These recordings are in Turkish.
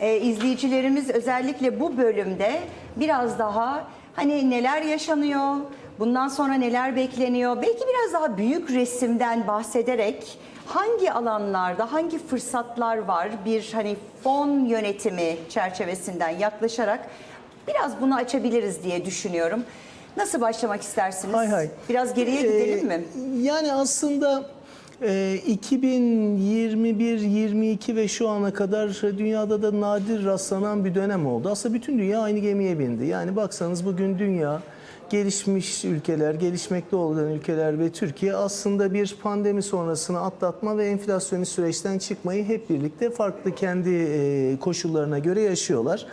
Ee, izleyicilerimiz özellikle bu bölümde biraz daha hani neler yaşanıyor, bundan sonra neler bekleniyor, belki biraz daha büyük resimden bahsederek hangi alanlarda hangi fırsatlar var bir hani fon yönetimi çerçevesinden yaklaşarak biraz bunu açabiliriz diye düşünüyorum. Nasıl başlamak istersiniz? Hay hay. Biraz geriye gidelim mi? Ee, Yani aslında e, 2021, 22 ve şu ana kadar dünyada da nadir rastlanan bir dönem oldu. Aslında bütün dünya aynı gemiye bindi. Yani baksanız bugün dünya gelişmiş ülkeler, gelişmekte olan ülkeler ve Türkiye aslında bir pandemi sonrasını atlatma ve enflasyonist süreçten çıkmayı hep birlikte farklı kendi koşullarına göre yaşıyorlar.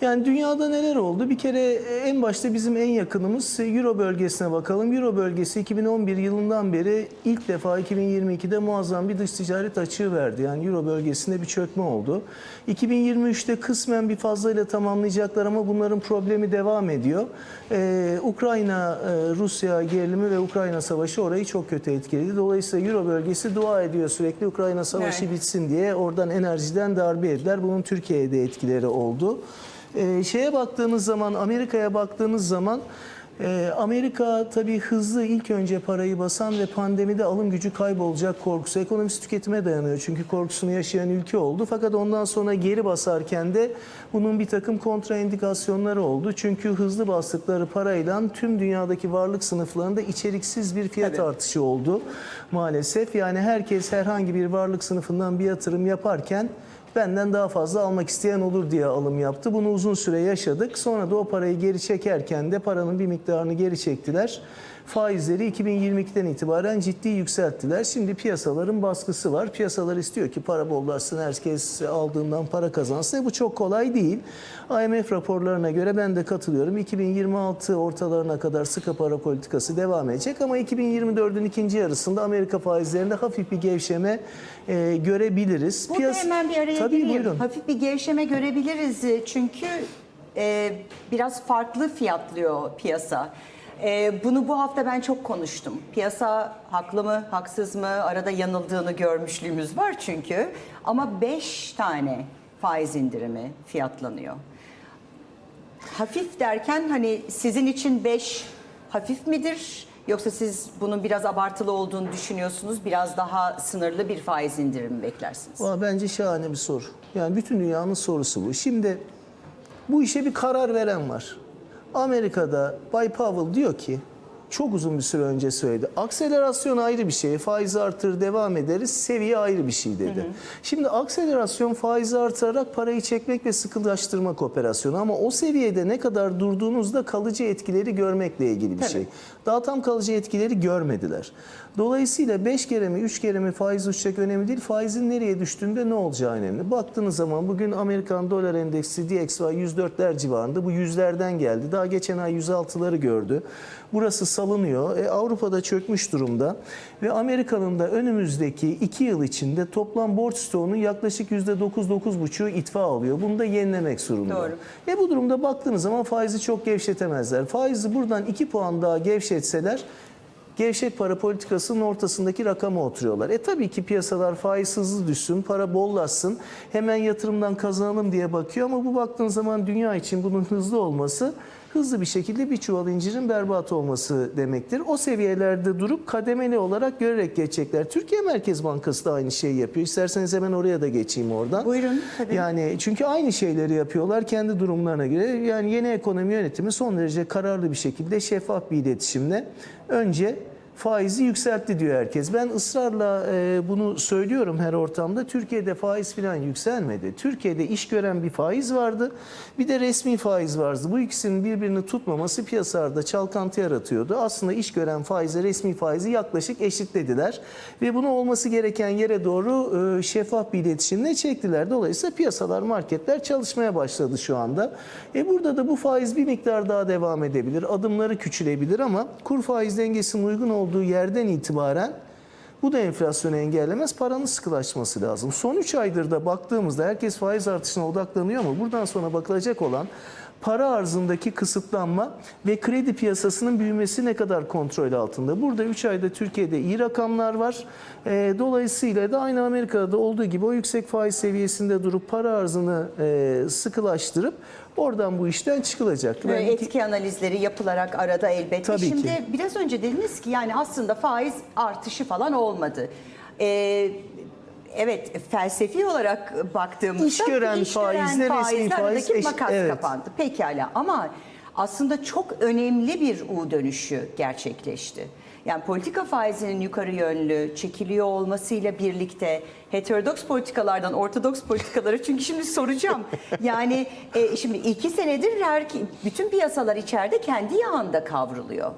Yani dünyada neler oldu? Bir kere e, en başta bizim en yakınımız Euro bölgesine bakalım. Euro bölgesi 2011 yılından beri ilk defa 2022'de muazzam bir dış ticaret açığı verdi. Yani Euro bölgesinde bir çökme oldu. 2023'te kısmen bir fazlayla tamamlayacaklar ama bunların problemi devam ediyor. Ee, Ukrayna, e, Rusya gerilimi ve Ukrayna savaşı orayı çok kötü etkiledi. Dolayısıyla Euro bölgesi dua ediyor sürekli Ukrayna savaşı Evet. bitsin diye. Oradan enerjiden darbe yediler. Bunun Türkiye'de etkileri oldu. Ee, şeye baktığınız zaman, Amerika'ya baktığınız zaman e, Amerika tabii hızlı ilk önce parayı basan ve pandemide alım gücü kaybolacak korkusu. Ekonomisi tüketime dayanıyor çünkü korkusunu yaşayan ülke oldu. Fakat ondan sonra geri basarken de bunun bir takım kontraindikasyonları oldu. Çünkü hızlı bastıkları parayla tüm dünyadaki varlık sınıflarında içeriksiz bir fiyat Tabii. artışı oldu maalesef. Yani herkes herhangi bir varlık sınıfından bir yatırım yaparken benden daha fazla almak isteyen olur diye alım yaptı. Bunu uzun süre yaşadık. Sonra da o parayı geri çekerken de paranın bir miktarını geri çektiler. Faizleri 2022'den itibaren ciddi yükselttiler. Şimdi piyasaların baskısı var. Piyasalar istiyor ki para bollaşsın, herkes aldığından para kazansın. E bu çok kolay değil. IMF raporlarına göre ben de katılıyorum. 2026 ortalarına kadar sıkı para politikası devam edecek ama 2024'ün ikinci yarısında Amerika faizlerinde hafif bir gevşeme e, görebiliriz. Burada Piyas- hemen bir araya Tabii gireyim. buyurun. Hafif bir gevşeme görebiliriz e, çünkü e, biraz farklı fiyatlıyor piyasa. E, bunu bu hafta ben çok konuştum. Piyasa haklı mı, haksız mı, arada yanıldığını görmüşlüğümüz var çünkü. Ama 5 tane faiz indirimi fiyatlanıyor. Hafif derken hani sizin için 5 hafif midir? Yoksa siz bunun biraz abartılı olduğunu düşünüyorsunuz, biraz daha sınırlı bir faiz indirimi beklersiniz? Valla bence şahane bir soru. Yani bütün dünyanın sorusu bu. Şimdi bu işe bir karar veren var. Amerika'da Bay Powell diyor ki çok uzun bir süre önce söyledi. Akselerasyon ayrı bir şey. Faiz artır devam ederiz. Seviye ayrı bir şey dedi. Şimdi akselerasyon faizi artırarak parayı çekmek ve sıkılaştırmak operasyonu ama o seviyede ne kadar durduğunuzda kalıcı etkileri görmekle ilgili bir Tabii. şey. Daha tam kalıcı etkileri görmediler. Dolayısıyla 5 kere mi 3 kere mi faiz uçacak önemli değil. Faizin nereye düştüğünde ne olacağı önemli. Baktığınız zaman bugün Amerikan dolar endeksi DXY 104'ler civarında. Bu yüzlerden geldi. Daha geçen ay 106'ları gördü. Burası salınıyor. E, Avrupa'da çökmüş durumda. Ve Amerika'nın da önümüzdeki 2 yıl içinde toplam borç stoğunun yaklaşık %9-9,5'u itfa alıyor. Bunu da yenilemek zorunda. Doğru. E bu durumda baktığınız zaman faizi çok gevşetemezler. Faizi buradan 2 puan daha gevşetseler gevşek para politikasının ortasındaki rakama oturuyorlar. E tabii ki piyasalar faiz hızlı düşsün, para bollaşsın, hemen yatırımdan kazanalım diye bakıyor ama bu baktığın zaman dünya için bunun hızlı olması hızlı bir şekilde bir çuval incirin berbat olması demektir. O seviyelerde durup kademeli olarak görerek geçecekler. Türkiye Merkez Bankası da aynı şeyi yapıyor. İsterseniz hemen oraya da geçeyim oradan. Buyurun, tabii. Yani çünkü aynı şeyleri yapıyorlar kendi durumlarına göre. Yani yeni ekonomi yönetimi son derece kararlı bir şekilde şeffaf bir iletişimle önce faizi yükseltti diyor herkes. Ben ısrarla e, bunu söylüyorum her ortamda. Türkiye'de faiz falan yükselmedi. Türkiye'de iş gören bir faiz vardı. Bir de resmi faiz vardı. Bu ikisinin birbirini tutmaması piyasalarda çalkantı yaratıyordu. Aslında iş gören faizle resmi faizi yaklaşık eşitlediler. Ve bunu olması gereken yere doğru e, şeffaf bir iletişimle çektiler. Dolayısıyla piyasalar, marketler çalışmaya başladı şu anda. E burada da bu faiz bir miktar daha devam edebilir. Adımları küçülebilir ama kur faiz dengesinin uygun olduğu yerden itibaren bu da enflasyonu engellemez. Paranın sıkılaşması lazım. Son 3 aydır da baktığımızda herkes faiz artışına odaklanıyor ama buradan sonra bakılacak olan para arzındaki kısıtlanma ve kredi piyasasının büyümesi ne kadar kontrol altında? Burada 3 ayda Türkiye'de iyi rakamlar var. E, dolayısıyla da aynı Amerika'da olduğu gibi o yüksek faiz seviyesinde durup para arzını e, sıkılaştırıp oradan bu işten çıkılacak. Böyle iki- etki analizleri yapılarak arada elbette. Tabii Şimdi ki. biraz önce dediniz ki yani aslında faiz artışı falan olmadı. Ee, evet felsefi olarak baktığımızda İş gören faizle resmi faiz eş- makas evet. kapandı. Pekala ama aslında çok önemli bir U dönüşü gerçekleşti. Yani politika faizinin yukarı yönlü çekiliyor olmasıyla birlikte heterodoks politikalardan ortodoks politikalara çünkü şimdi soracağım. Yani e, şimdi iki senedir her bütün piyasalar içeride kendi yağında kavruluyor.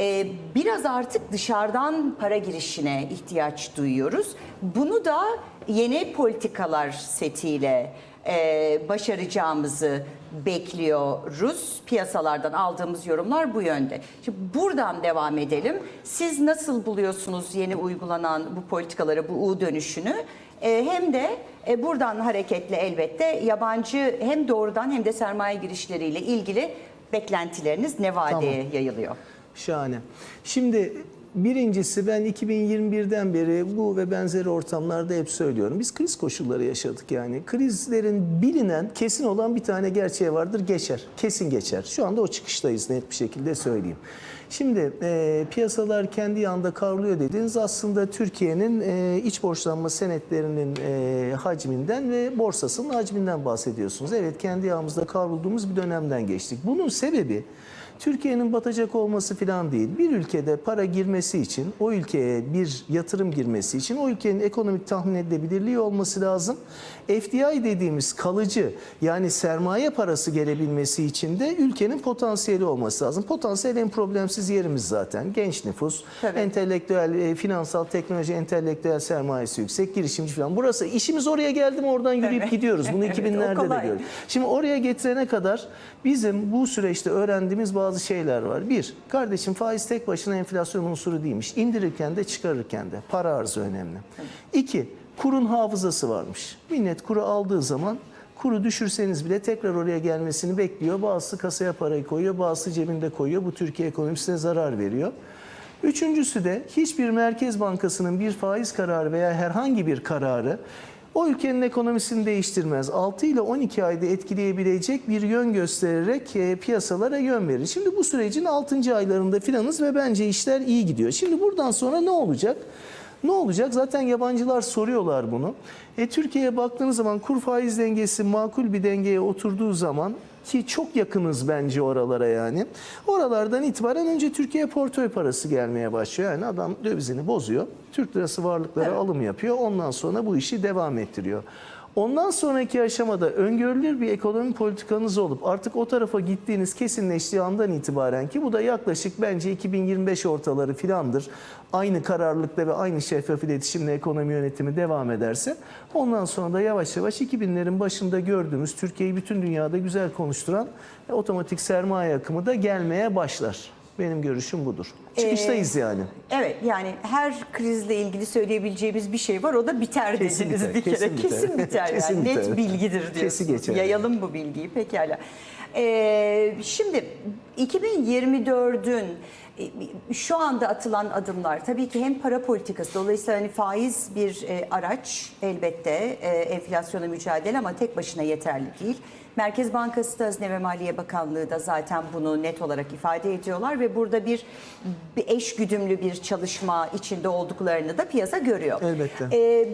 E, biraz artık dışarıdan para girişine ihtiyaç duyuyoruz. Bunu da yeni politikalar setiyle e, başaracağımızı bekliyoruz. Piyasalardan aldığımız yorumlar bu yönde. Şimdi buradan devam edelim. Siz nasıl buluyorsunuz yeni uygulanan bu politikaları, bu U dönüşünü? E, hem de e, buradan hareketle elbette yabancı hem doğrudan hem de sermaye girişleriyle ilgili beklentileriniz ne vadeye yayılıyor? Şahane. Şimdi birincisi ben 2021'den beri bu ve benzeri ortamlarda hep söylüyorum. Biz kriz koşulları yaşadık yani. Krizlerin bilinen, kesin olan bir tane gerçeği vardır. Geçer. Kesin geçer. Şu anda o çıkıştayız net bir şekilde söyleyeyim. Şimdi e, piyasalar kendi yanında kavruluyor dediğiniz aslında Türkiye'nin e, iç borçlanma senetlerinin e, hacminden ve borsasının hacminden bahsediyorsunuz. Evet kendi yağımızda kavrulduğumuz bir dönemden geçtik. Bunun sebebi Türkiye'nin batacak olması falan değil. Bir ülkede para girmesi için, o ülkeye bir yatırım girmesi için o ülkenin ekonomik tahmin edilebilirliği olması lazım. FDI dediğimiz kalıcı yani sermaye parası gelebilmesi için de ülkenin potansiyeli olması lazım. Potansiyel en problemsiz yerimiz zaten. Genç nüfus, Tabii. entelektüel, e, finansal teknoloji, entelektüel sermayesi yüksek, girişimci falan. Burası işimiz oraya geldi mi oradan yürüyüp Evet. gidiyoruz. Bunu Evet, o 2000'lerde de gördük. Şimdi oraya getirene kadar bizim bu süreçte öğrendiğimiz bazı şeyler var. Bir, kardeşim faiz tek başına enflasyon unsuru değilmiş. İndirirken de çıkarırken de para arzı önemli. İki, kurun hafızası varmış. Millet kuru aldığı zaman kuru düşürseniz bile tekrar oraya gelmesini bekliyor. Bazısı kasaya parayı koyuyor, bazısı cebinde koyuyor. Bu Türkiye ekonomisine zarar veriyor. Üçüncüsü de hiçbir merkez bankasının bir faiz kararı veya herhangi bir kararı o ülkenin ekonomisini değiştirmez. 6 ile 12 ayda etkileyebilecek bir yön göstererek e, piyasalara yön verir. Şimdi bu sürecin 6. aylarında filanız ve bence işler iyi gidiyor. Şimdi buradan sonra ne olacak? Ne olacak? Zaten yabancılar soruyorlar bunu. E, Türkiye'ye baktığınız zaman kur faiz dengesi makul bir dengeye oturduğu zaman ki çok yakınız bence oralara yani. Oralardan itibaren önce Türkiye portföy parası gelmeye başlıyor. Yani adam dövizini bozuyor. Türk lirası varlıklara alım yapıyor. Ondan sonra bu işi devam ettiriyor. Ondan sonraki aşamada öngörülür bir ekonomi politikanız olup artık o tarafa gittiğiniz kesinleştiği andan itibaren ki bu da yaklaşık bence 2025 ortaları filandır. Aynı kararlılıkla ve aynı şeffaf iletişimle ekonomi yönetimi devam ederse ondan sonra da yavaş yavaş 2000'lerin başında gördüğümüz Türkiye'yi bütün dünyada güzel konuşturan e, otomatik sermaye akımı da gelmeye başlar. Benim görüşüm budur. Çıkıştayız yani. Evet yani her krizle ilgili söyleyebileceğimiz bir şey var o da biter Kesin dediniz biter, bir kere. kesin biter. Kesin biter yani Kesin net biter. bilgidir diyorsunuz. Kesin geçer. Yayalım bu bilgiyi pekala. Ee, şimdi 2024'ün e, şu anda atılan adımlar tabii ki hem para politikası dolayısıyla hani faiz bir e, araç elbette e, enflasyona mücadele ama tek başına yeterli değil. Merkez Bankası da Hazine ve Maliye Bakanlığı da zaten bunu net olarak ifade ediyorlar ve burada bir, bir eş güdümlü bir çalışma içinde olduklarını da piyasa görüyor. Elbette. Ee,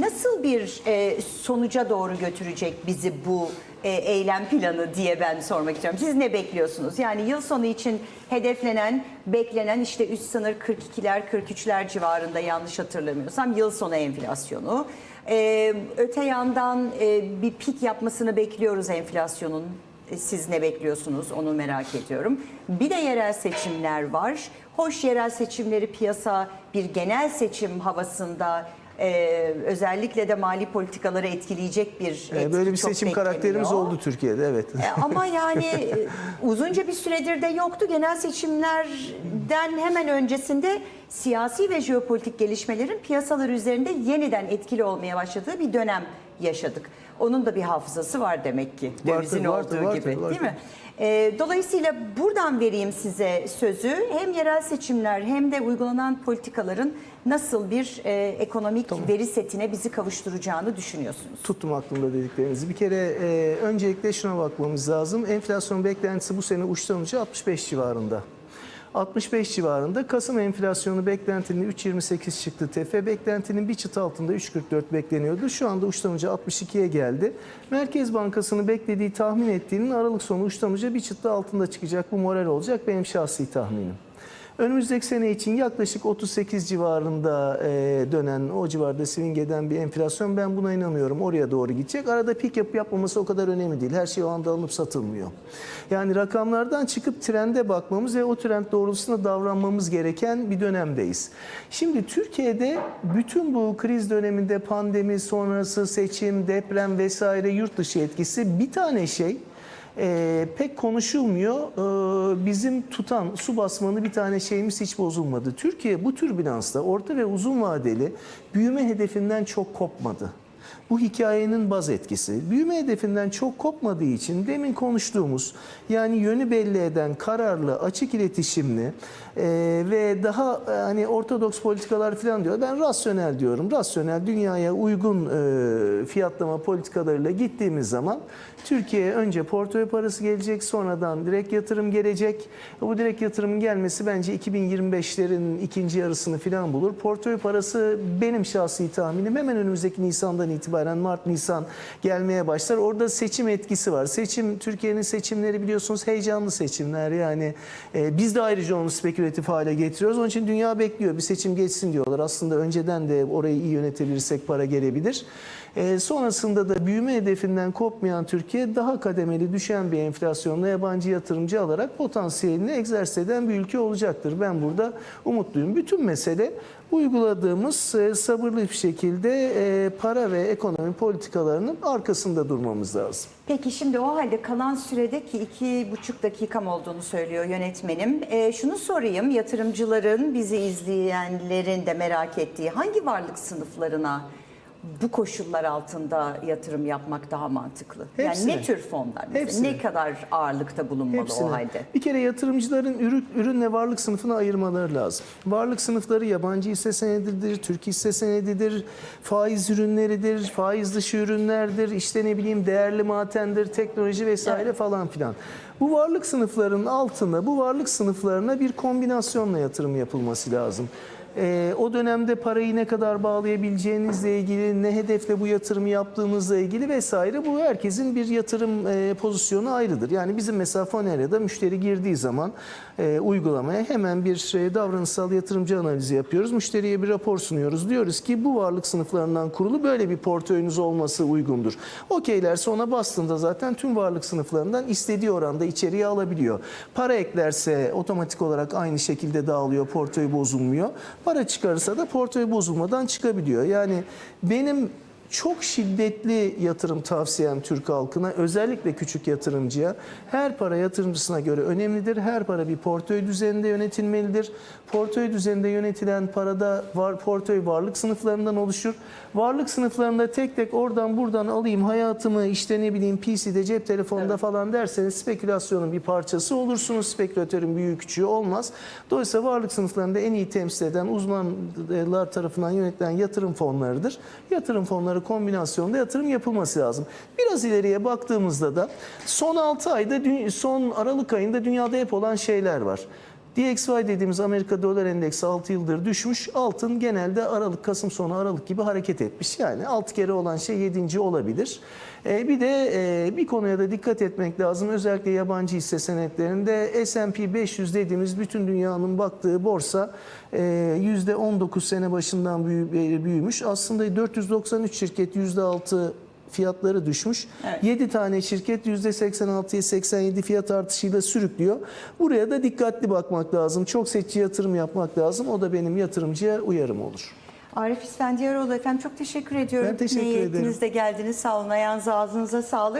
nasıl bir e, sonuca doğru götürecek bizi bu e, eylem planı diye ben sormak istiyorum. Siz ne bekliyorsunuz? Yani yıl sonu için hedeflenen, beklenen işte üst sınır 42'ler 43'ler civarında yanlış hatırlamıyorsam yıl sonu enflasyonu. Ee, öte yandan e, bir pik yapmasını bekliyoruz enflasyonun. E, Siz ne bekliyorsunuz onu merak ediyorum. Bir de yerel seçimler var. Hoş yerel seçimleri piyasa bir genel seçim havasında e, özellikle de mali politikaları etkileyecek bir E, etki Böyle bir çok seçim karakterimiz bekleniyor. oldu Türkiye'de evet. E, Ama yani e, uzunca bir süredir de yoktu. Genel seçimlerden hemen öncesinde siyasi ve jeopolitik gelişmelerin piyasalar üzerinde yeniden etkili olmaya başladığı bir dönem yaşadık. Onun da bir hafızası var demek ki. Dövizin vardır, olduğu vardır, gibi vardır. değil mi? Ee, dolayısıyla buradan vereyim size sözü. Hem yerel seçimler hem de uygulanan politikaların nasıl bir e, ekonomik veri setine bizi kavuşturacağını düşünüyorsunuz? Tuttum aklımda dediklerinizi. Bir kere e, öncelikle şuna bakmamız lazım. Enflasyon beklentisi bu sene uçtan uca 65 civarında. 65 civarında. Kasım enflasyonu beklentinin 3.28 çıktı. TF beklentinin bir çıt altında 3.44 bekleniyordu. Şu anda uçtan uca 62'ye geldi. Merkez Bankası'nın beklediği tahmin ettiğinin Aralık sonu uçtan bir çıt da altında çıkacak. Bu moral olacak benim şahsi tahminim. Önümüzdeki sene için yaklaşık 38 civarında e, dönen, o civarda swing eden bir enflasyon ben buna inanıyorum. Oraya doğru gidecek. Arada pik yapıp yapmaması o kadar önemli değil. Her şey o anda alınıp satılmıyor. Yani rakamlardan çıkıp trende bakmamız ve o trend doğrultusunda davranmamız gereken bir dönemdeyiz. Şimdi Türkiye'de bütün bu kriz döneminde pandemi sonrası seçim, deprem vesaire yurt dışı etkisi bir tane şey ee, pek konuşulmuyor. Ee, bizim tutan su basmanı bir tane şeyimiz hiç bozulmadı. Türkiye bu türbülansta orta ve uzun vadeli büyüme hedefinden çok kopmadı. Bu hikayenin baz etkisi. Büyüme hedefinden çok kopmadığı için demin konuştuğumuz yani yönü belli eden kararlı, açık iletişimli e, ve daha e, hani ortodoks politikalar falan diyor. Ben rasyonel diyorum. Rasyonel dünyaya uygun e, fiyatlama politikalarıyla gittiğimiz zaman Türkiye'ye önce portföy parası gelecek, sonradan direkt yatırım gelecek. Bu direkt yatırımın gelmesi bence 2025'lerin ikinci yarısını falan bulur. Portföy parası benim şahsi tahminim hemen önümüzdeki Nisan'dan itibaren Mart-Nisan gelmeye başlar. Orada seçim etkisi var. Seçim, Türkiye'nin seçimleri biliyorsunuz heyecanlı seçimler. Yani e, biz de ayrıca onu spekülatif hale getiriyoruz. Onun için dünya bekliyor. Bir seçim geçsin diyorlar. Aslında önceden de orayı iyi yönetebilirsek para gelebilir. E, sonrasında da büyüme hedefinden kopmayan Türkiye daha kademeli düşen bir enflasyonla yabancı yatırımcı alarak potansiyelini egzersiz eden bir ülke olacaktır. Ben burada umutluyum. Bütün mesele uyguladığımız e, sabırlı bir şekilde e, para ve ekonomi politikalarının arkasında durmamız lazım. Peki şimdi o halde kalan sürede ki iki buçuk dakikam olduğunu söylüyor yönetmenim. Ee, şunu sorayım yatırımcıların bizi izleyenlerin de merak ettiği hangi varlık sınıflarına bu koşullar altında yatırım yapmak daha mantıklı? Hepsine. Yani ne tür fonlar? Hepsine. ne kadar ağırlıkta bulunmalı Hepsine. o halde? Bir kere yatırımcıların ürün, ürünle varlık sınıfına ayırmaları lazım. Varlık sınıfları yabancı hisse senedidir, Türk hisse senedidir, faiz ürünleridir, faiz dışı ürünlerdir, işte ne bileyim değerli madendir, teknoloji vesaire Evet. falan filan. Bu varlık sınıflarının altında, bu varlık sınıflarına bir kombinasyonla yatırım yapılması lazım. Ee, o dönemde parayı ne kadar bağlayabileceğinizle ilgili, ne hedefle bu yatırımı yaptığınızla ilgili vesaire bu herkesin bir yatırım e, pozisyonu ayrıdır. Yani bizim mesela Fonerya'da müşteri girdiği zaman e, uygulamaya hemen bir e, davranışsal yatırımcı analizi yapıyoruz. Müşteriye bir rapor sunuyoruz. Diyoruz ki bu varlık sınıflarından kurulu böyle bir portföyünüz olması uygundur. Okeylerse ona bastığında zaten tüm varlık sınıflarından istediği oranda içeriye alabiliyor. Para eklerse otomatik olarak aynı şekilde dağılıyor, portföy bozulmuyor. Para çıkarırsa da portföy bozulmadan çıkabiliyor. Yani benim çok şiddetli yatırım tavsiyem Türk halkına, özellikle küçük yatırımcıya. Her para yatırımcısına göre önemlidir. Her para bir portföy düzeninde yönetilmelidir. Portföy düzeninde yönetilen parada var, portföy varlık sınıflarından oluşur. Varlık sınıflarında tek tek oradan buradan alayım hayatımı işte ne bileyim PC'de cep telefonunda falan derseniz spekülasyonun bir parçası olursunuz. Spekülatörün büyüğü küçüğü olmaz. Dolayısıyla varlık sınıflarında en iyi temsil eden uzmanlar tarafından yönetilen yatırım fonlarıdır. Yatırım fonları kombinasyonda yatırım yapılması lazım. Biraz ileriye baktığımızda da son 6 ayda, son Aralık ayında dünyada hep olan şeyler var. DXY dediğimiz Amerika dolar endeksi 6 yıldır düşmüş. Altın genelde Aralık, Kasım sonu Aralık gibi hareket etmiş. Yani 6 kere olan şey 7. olabilir. Ee, bir de e, bir konuya da dikkat etmek lazım. Özellikle yabancı hisse senetlerinde S&P 500 dediğimiz bütün dünyanın baktığı borsa e, %19 sene başından e, büyümüş. Aslında 493 şirket %6 fiyatları düşmüş. Evet. 7 tane şirket %86'ya 87 fiyat artışıyla sürüklüyor. Buraya da dikkatli bakmak lazım. Çok seçici yatırım yapmak lazım. O da benim yatırımcıya uyarım olur. Arif İsfendiyaroğlu efendim çok teşekkür ediyorum. Ben teşekkür ederim. geldiniz. Sağ olun ayağınıza ağzınıza sağlık.